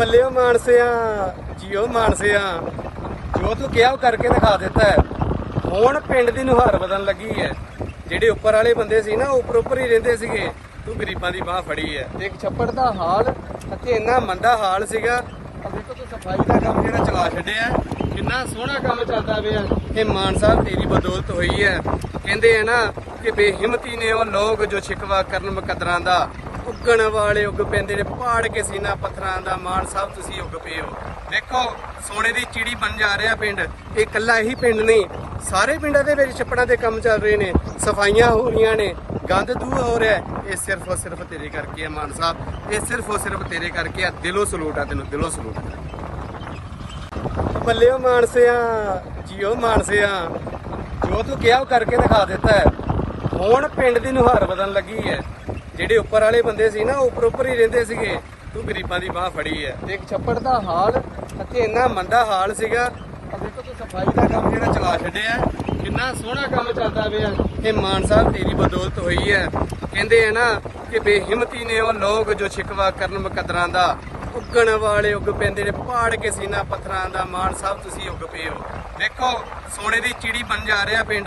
ਬੱਲਿਓ ਮਾਨਸਿਆ, JIO ਮਾਨਸਿਆ। ਜੋ ਤੂੰ ਕਿਹਾ ਉਹ ਕਰਕੇ ਦਿਖਾ ਦਿੱਤਾ ਹੈ। ਹੁਣ ਪਿੰਡ ਦੀ ਨੁਹਾਰ ਬਦਲਣ ਲੱਗੀ ਹੈ। ਜਿਹੜੇ ਉੱਪਰ ਵਾਲੇ ਬੰਦੇ ਸੀ ਨਾ ਉੱਪਰ ਉੱਪਰ ਹੀ ਰਹਿੰਦੇ ਸੀਗੇ। ਤੂੰ ਗਰੀਬਾਂ ਦੀ ਬਾਹ ਫੜੀ ਹੈ। ਤੇ ਇੱਕ ਛੱਪੜ ਦਾ ਹਾਲ ਅਤੇ ਇੰਨਾ ਮੰਦਾ ਹਾਲ ਸੀਗਾ। ਦੇਖੋ ਤੂੰ ਸਫ਼ਾਈ ਦਾ ਕੰਮ ਜਿਹੜਾ ਚਲਾ ਛੱਡਿਆ। ਕਿੰਨਾ ਸੋਹਣਾ ਕੰਮ ਚੱਲਦਾ ਪਿਆ। ਇਹ ਮਾਨ ਸਾਹਿਬ ਤੇਰੀ ਬਦੌਲਤ ਹੋਈ ਹੈ। ਕਹਿੰਦੇ ਆ ਨਾ ਕਿ ਬੇਹਿੰਮਤੀ ਨੇ ਉਹ ਲੋਕ ਜੋ ਛਿਕਵਾ ਕਰਨ ਮੁਕੱਦਰਾਂ ਦਾ ਉੱਗਣ ਵਾਲੇ ਉੱਗ ਪੈਂਦੇ ਨੇ ਪਹਾੜ ਕੇ ਸੀਨਾ ਪੱਥਰਾਂ ਦਾ ਮਾਨ ਸਾਹਿਬ ਤੁਸੀਂ ਉੱਗ ਪਏ ਹੋ। ਦੇਖੋ, ਸੋਨੇ ਦੀ ਚਿੜੀ ਬਣ ਜਾ ਰਿਹਾ ਪਿੰਡ। ਇਹ ਇਕੱਲਾ ਇਹੀ ਪਿੰਡ ਨਹੀਂ, ਸਾਰੇ ਪਿੰਡਾਂ ਦੇ ਵਿੱਚ ਛੱਪੜਾਂ ਦੇ ਕੰਮ ਚੱਲ ਰਹੇ ਨੇ, ਸਫਾਈਆਂ ਹੋ ਰਹੀਆਂ ਨੇ, ਗੰਦ ਦੂਰ ਹੋ ਰਿਹਾ ਇਹ ਸਿਰਫ ਔਰ ਸਿਰਫ ਤੇਰੇ ਕਰਕੇ ਹੈ ਮਾਨ ਸਾਹਿਬ, ਇਹ ਸਿਰਫ ਔਰ ਸਿਰਫ ਤੇਰੇ ਕਰਕੇ ਆ, ਦਿਲੋਂ ਸਲੂਟ ਆ, ਤੈਨੂੰ ਦਿਲੋਂ ਸਲੂਟ ਬੱਲਿਓ ਮਾਨਸਿਆ, ਜੀਓ ਮਾਨਸਿਆ, ਜੋ ਤੂੰ ਕਿਹਾ ਉਹ ਕਰਕੇ ਦਿਖਾ ਦਿੱਤਾ ਹੈ। ਹੁਣ ਪਿੰਡ ਦੀ ਨੁਹਾਰ ਬਦਲਣ ਲੱਗੀ ਹੈ। ਜਿਹੜੇ ਉੱਪਰ ਵਾਲੇ ਬੰਦੇ ਸੀ ਨਾ ਉੱਪਰ ਉੱਪਰ ਹੀ ਰਹਿੰਦੇ ਸੀਗੇ। ਤੂੰ ਗਰੀਬਾਂ ਦੀ ਬਾਹ ਫੜੀ ਹੈ ਦੇਖ ਛੱਪੜ ਦਾ ਹਾਲ, ਅਤੇ ਇੰਨਾ ਮੰਦਾ ਹਾਲ ਸੀਗਾ ਦੇਖੋ ਤੂੰ ਸਫ਼ਾਈ ਦਾ ਕੰਮ ਜਿਹੜਾ ਚਲਾ ਛੱਡਿਆ ਕਿੰਨਾ ਸੋਹਣਾ ਕੰਮ ਚੱਲਦਾ ਪਿਆ ਇਹ ਮਾਨ ਸਾਹਿਬ ਤੇਰੀ ਬਦੌਲਤ ਹੋਈ ਹੈ ਕਹਿੰਦੇ ਆ ਨਾ ਕਿ ਬੇਹਿੰਮਤੀ ਨੇ ਉਹ ਲੋਕ ਜੋ ਛਿਕਵਾ ਕਰਨ ਮੁਕੱਦਰਾਂ ਦਾ, ਉੱਗਣ ਵਾਲੇ ਉੱਗ ਪੈਂਦੇ ਨੇ, ਪਾੜ ਕੇ ਸੀਨਾ ਪੱਥਰਾਂ ਦਾ। ਮਾਨ ਸਾਹਿਬ, ਤੁਸੀਂ ਉੱਗ ਪਏ ਹੋ। ਦੇਖੋ, ਸੋਨੇ ਦੀ ਚਿੜੀ ਬਣ ਜਾ ਰਿਹਾ ਪਿੰਡ।